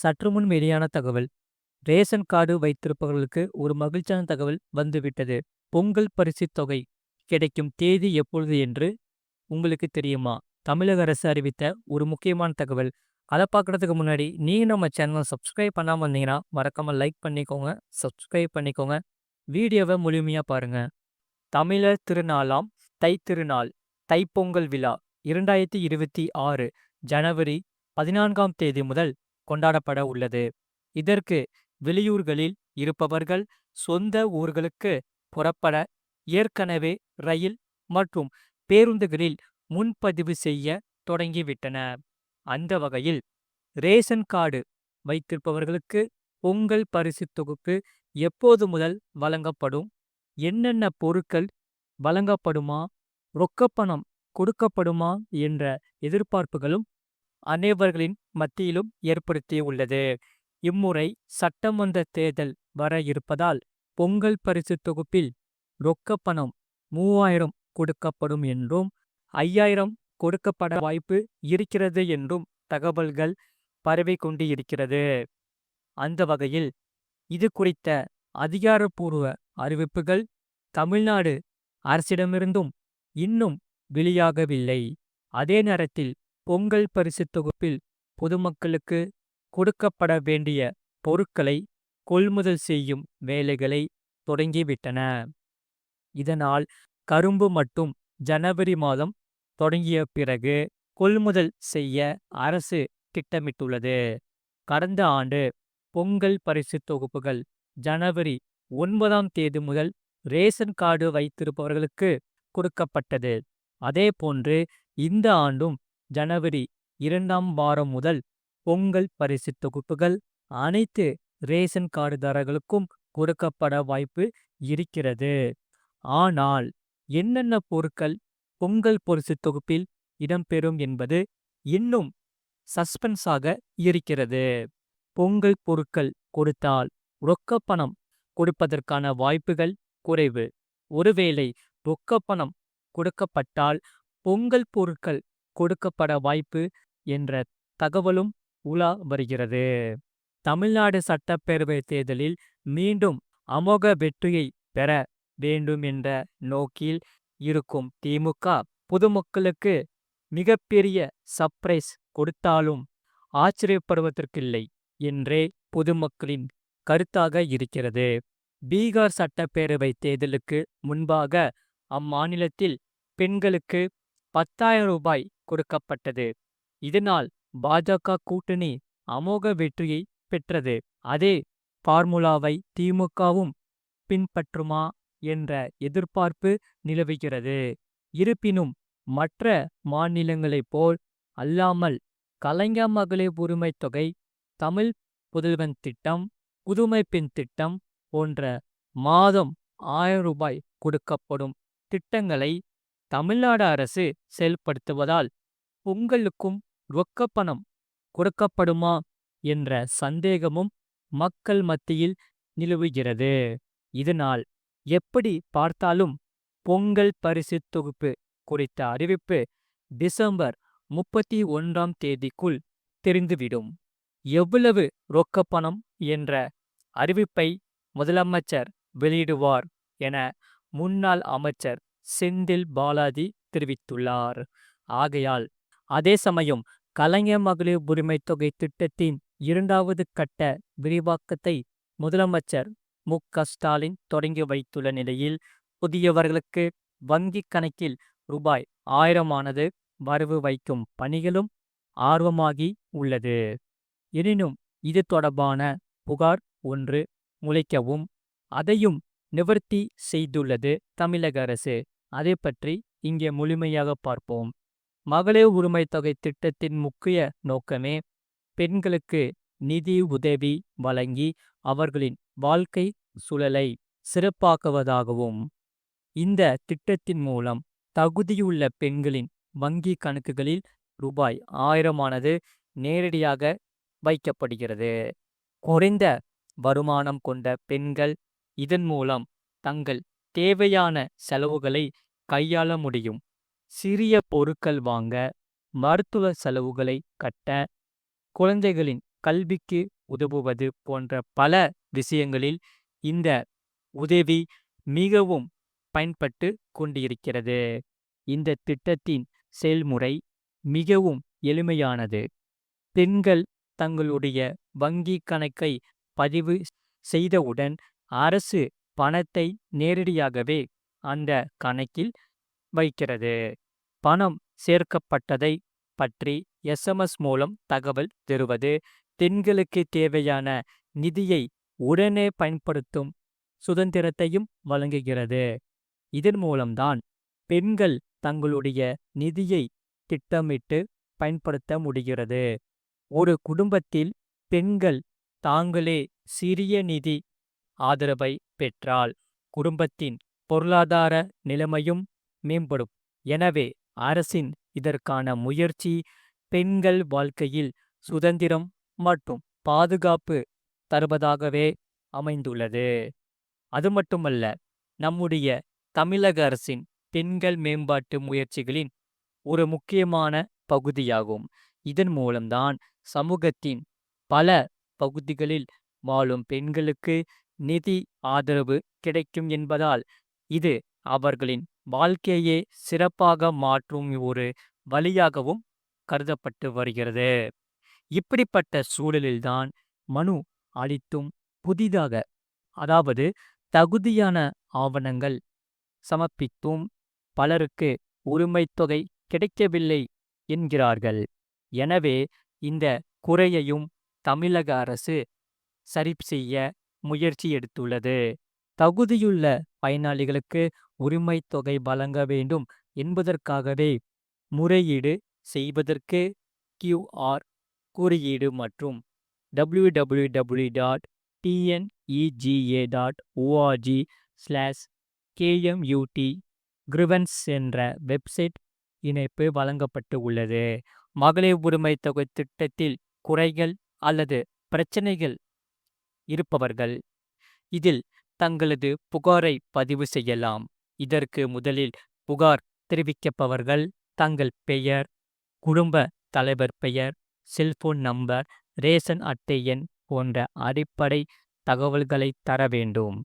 சற்று முன் வெளியான தகவல். ரேஷன் கார்டு வைத்திருப்பவர்களுக்கு ஒரு மகிழ்ச்சியான தகவல் வந்துவிட்டது. பொங்கல் பரிசு தொகை கிடைக்கும் தேதி எப்பொழுது என்று உங்களுக்கு தெரியுமா? தமிழக அரசு அறிவித்த ஒரு முக்கியமான தகவல். அதை பார்க்குறதுக்கு முன்னாடி நீங்கள் நம்ம சேனலை சப்ஸ்கிரைப் பண்ணாமல் வந்தீங்கன்னா மறக்காமல் லைக் பண்ணிக்கோங்க சப்ஸ்கிரைப் பண்ணிக்கோங்க. வீடியோவை முழுமையாக பாருங்க. தமிழர் திருநாளாம் தை திருநாள் தைப்பொங்கல் விழா இரண்டாயிரத்தி இருபத்தி ஆறு ஜனவரி பதினான்காம் தேதி முதல் கொண்டாடப்பட உள்ளது. இதற்கு வெளியூர்களில் இருப்பவர்கள் சொந்த ஊர்களுக்கு புறப்பட ஏற்கனவே ரயில் மற்றும் பேருந்துகளில் முன்பதிவு செய்ய தொடங்கிவிட்டன அந்த வகையில் ரேஷன் கார்டு வைத்திருப்பவர்களுக்கு பொங்கல் பரிசு தொகுப்பு எப்போது முதல் வழங்கப்படும்? என்னென்ன பொருட்கள் வழங்கப்படுமா? ரொக்கப்பணம் கொடுக்கப்படுமா? என்ற எதிர்பார்ப்புகளும் அனைவர்களின் மத்தியிலும் ஏற்படுத்தியுள்ளது. இம்முறை சட்டமன்ற தேர்தல் வர இருப்பதால் பொங்கல் பரிசு தொகுப்பில் ரொக்கப்பணம் மூவாயிரம் கொடுக்கப்படும் என்றும் ஐயாயிரம் கொடுக்கப்பட வாய்ப்பு இருக்கிறது என்றும் தகவல்கள் பரவி கொண்டு இருக்கிறது அந்த வகையில் இது குறித்த அதிகாரப்பூர்வ அறிவிப்புகள் தமிழ்நாடு அரசிடமிருந்தும் இன்னும் வெளியாகவில்லை. அதே நேரத்தில் பொங்கல் பரிசு தொகுப்பில் பொதுமக்களுக்கு கொடுக்கப்பட வேண்டிய பொருட்களை கொள்முதல் செய்யும் வேலைகளை தொடங்கிவிட்டன. இதனால் கரும்பு மட்டும் ஜனவரி மாதம் தொடங்கிய பிறகு கொள்முதல் செய்ய அரசு திட்டமிட்டுள்ளது. கடந்த ஆண்டு பொங்கல் பரிசு தொகுப்புகள் ஜனவரி ஒன்பதாம் தேதி முதல் ரேஷன் கார்டு வைத்திருப்பவர்களுக்கு கொடுக்கப்பட்டது. அதேபோன்று இந்த ஆண்டும் ஜனவரி இரண்டாம் வாரம் முதல் பொங்கல் பரிசு தொகுப்புகள் அனைத்து ரேஷன் கார்டுதாரர்களுக்கும் கொடுக்கப்பட வாய்ப்பு இருக்கிறது. ஆனால் என்னென்ன பொருட்கள் பொங்கல் பரிசு தொகுப்பில் இடம்பெறும் என்பது இன்னும் சஸ்பென்ஸாக இருக்கிறது. பொங்கல் பொருட்கள் கொடுத்தால் ரொக்கப்பணம் கொடுப்பதற்கான வாய்ப்புகள் குறைவு. ஒருவேளை ரொக்கப்பணம் கொடுக்கப்பட்டால் பொங்கல் பொருட்கள் கொடுக்கப்பட வாய்ப்பு என்ற தகவலும் உலா வருகிறது. தமிழ்நாடு சட்டப்பேரவை தேர்தலில் மீண்டும் அமோக வெற்றியை பெற வேண்டும் என்ற நோக்கில் இருக்கும் திமுக பொதுமக்களுக்கு மிகப்பெரிய சர்ப்ரைஸ் கொடுத்தாலும் ஆச்சரியப்படுவதற்கில்லை என்றே பொதுமக்களின் கருத்தாக இருக்கிறது. பீகார் சட்டப்பேரவை தேர்தலுக்கு முன்பாக அம்மாநிலத்தில் பெண்களுக்கு பத்தாயிரம் ரூபாய் கொடுக்கப்பட்டது. இதனால் பாஜக கூட்டணி அமோக வெற்றியை பெற்றது. அதே பார்முலாவை திமுகவும் பின்பற்றுமா என்ற எதிர்பார்ப்பு நிலவுகிறது. இருப்பினும் மற்ற மாநிலங்களைப் போல் அல்லாமல் கலைஞர் மகளிர் உரிமை தொகை தமிழ் புதல்வன் திட்டம் புதுமை பெண் திட்டம் போன்ற மாதம் ஆயிரம் ரூபாய் கொடுக்கப்படும் திட்டங்களை தமிழ்நாடு அரசு செயல்படுத்துவதால் உங்களுக்கும் ரொக்கப்பணம் கொடுக்கப்படுமா என்ற சந்தேகமும் மக்கள் மத்தியில் நிலவுகிறது. இதனால் எப்படி பார்த்தாலும் பொங்கல் பரிசு தொகுப்பு குறித்த அறிவிப்பு டிசம்பர் முப்பத்தி ஒன்றாம் தேதிக்குள் தெரிந்துவிடும். எவ்வளவு ரொக்கப்பணம் என்ற அறிவிப்பை முதலமைச்சர் வெளியிடுவார் என முன்னாள் அமைச்சர் செந்தில் பாலாஜி தெரிவித்துள்ளார். ஆகையால் அதே சமயம் கலைஞர் மகளிர் உரிமை தொகை திட்டத்தின் இரண்டாவது கட்ட விரிவாக்கத்தை முதலமைச்சர் மு. ஸ்டாலின் தொடங்கி வைத்துள்ள நிலையில் புதியவர்களுக்கு வங்கி கணக்கில் ரூபாய் ஆயிரமானது வரவு வைக்கும் பணிகளும் ஆர்வமாகி உள்ளது. எனினும் இது தொடர்பான புகார் ஒன்று முளைக்கவும் அதையும் நிவர்த்தி செய்துள்ளது தமிழக அரசு. அதை பற்றி இங்கே முழுமையாக பார்ப்போம். மகளிர் உரிமை தொகை திட்டத்தின் முக்கிய நோக்கமே பெண்களுக்கு நிதி உதவி வழங்கி அவர்களின் வாழ்க்கை சூழலை சிறப்பாக்குவதாகவும் இந்த திட்டத்தின் மூலம் தகுதியுள்ள பெண்களின் வங்கி கணக்குகளில் ரூபாய் ஆயிரமானது நேரடியாக வைக்கப்படுகிறது. குறைந்த வருமானம் கொண்ட பெண்கள் இதன் மூலம் தங்கள் தேவையான செலவுகளை கையாள முடியும். சிறிய பொருட்கள் வாங்க மருத்துவ செலவுகளை கட்ட குழந்தைகளின் கல்விக்கு உதவுவது போன்ற பல விஷயங்களில் இந்த உதவி மிகவும் பயன்பட்டு கொண்டிருக்கிறது. இந்த திட்டத்தின் செயல்முறை மிகவும் எளிமையானது. பெண்கள் தங்களுடைய வங்கி கணக்கை பதிவு செய்தவுடன் அரசு பணத்தை நேரடியாகவே அந்த கணக்கில் வைக்கிறது. பணம் சேர்க்கப்பட்டதை பற்றி எஸ்எம்எஸ் மூலம் தகவல் தருவது பெண்களுக்கு தேவையான நிதியை உடனே பயன்படுத்தும் சுதந்திரத்தையும் வழங்குகிறது. இதன் மூலம்தான் பெண்கள் தங்களுடைய நிதியை திட்டமிட்டு பயன்படுத்த முடிகிறது. ஒரு குடும்பத்தில் பெண்கள் தாங்களே சிறிய நிதி ஆதரவை பெற்றால் குடும்பத்தின் பொருளாதார நிலைமையும் மேம்படும். எனவே அரசின் இதற்கான முயற்சி பெண்கள் வாழ்க்கையில் சுதந்திரம் மற்றும் பாதுகாப்பு தருவதாகவே அமைந்துள்ளது. அது மட்டுமல்ல நம்முடைய தமிழக அரசின் பெண்கள் மேம்பாட்டு முயற்சிகளின் ஒரு முக்கியமான பகுதியாகும். இதன் மூலம்தான் சமூகத்தின் பல பகுதிகளில் வாழும் பெண்களுக்கு நிதி ஆதரவு கிடைக்கும் என்பதால் இது அவர்களின் வாழ்க்கையை சிறப்பாக மாற்றும் ஒரு வழியாகவும் கருதப்பட்டு வருகிறது. இப்படிப்பட்ட சூழலில்தான் மனு அளித்தும் புதிதாக அதாவது தகுதியான ஆவணங்கள் சமர்ப்பித்தும் பலருக்கு உரிமைத்தொகை கிடைக்கவில்லை என்கிறார்கள். எனவே இந்த குறையையும் தமிழக அரசு சரி செய்ய முயற்சி எடுத்துள்ளது. தகுதியுள்ள பயனாளிகளுக்கு உரிமைத் தொகை வழங்க வேண்டும் என்பதற்காகவே முறையீடு செய்வதற்கு கியூஆர் குறியீடு மற்றும் W W W dot TNEGA dot ORG slash KMUT grievance என்ற வெப்சைட் இணைப்பு வழங்கப்பட்டு உள்ளது. மகளிர் உரிமை தொகை திட்டத்தில் குறைகள் அல்லது பிரச்சனைகள் இருப்பவர்கள் இதில் தங்களது புகாரை பதிவு செய்யலாம். இதற்கு முதலில் புகார் தெரிவிக்கப்பவர்கள் தங்கள் பெயர் குடும்ப தலைவர் பெயர் செல்போன் நம்பர் ரேஷன் அட்டை எண் போன்ற அடிப்படை தகவல்களை தர வேண்டும்.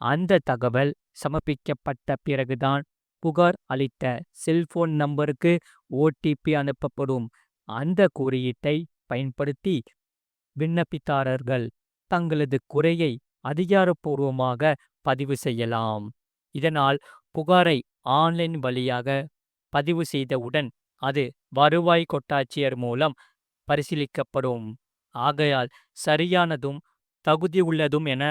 அந்த தகவல் சமர்ப்பிக்கப்பட்ட பிறகுதான் புகார் அளித்த செல்போன் நம்பருக்கு ஓடிபி அனுப்பப்படும். அந்த குறியீட்டை பயன்படுத்தி விண்ணப்பித்தாரர்கள் தங்களது குறையை அதிகாரப்பூர்வமாக பதிவு செய்யலாம். இதனால் புகாரை ஆன்லைன் வழியாக பதிவு செய்தவுடன் அது வருவாய் கொட்டாட்சியர் மூலம் பரிசீலிக்கப்படும். ஆகையால் சரியானதும் தகுதியுள்ளதும் என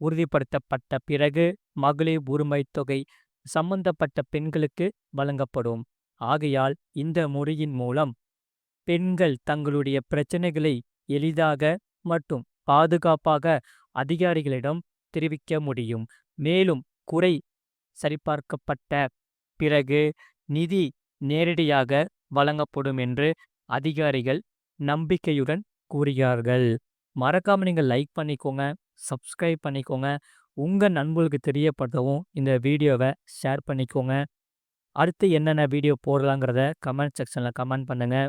உறுதிப்படுத்தப்பட்ட பிறகு மகளிர் உரிமைத் தொகை சம்பந்தப்பட்ட பெண்களுக்கு வழங்கப்படும். ஆகையால் இந்த முறையின் மூலம் பெண்கள் தங்களுடைய பிரச்சனைகளை எளிதாக மற்றும் பாதுகாப்பாக அதிகாரிகளிடம் தெரிவிக்க முடியும். மேலும் குறை சரிபார்க்கப்பட்ட பிறகு நிதி நேரடியாக வழங்கப்படும் என்று அதிகாரிகள் நம்பிக்கையுடன் கூறுகிறார்கள். மறக்காம நீங்கள் லைக் பண்ணிக்கோங்க சப்ஸ்கிரைப் பண்ணிக்கோங்க. உங்கள் நண்பர்களுக்கு தெரியப்படுத்தவும் இந்த வீடியோவை ஷேர் பண்ணிக்கோங்க. அடுத்து என்னென்ன வீடியோ போடலாங்கிறத கமெண்ட் செக்ஷனில் கமெண்ட் பண்ணுங்கள்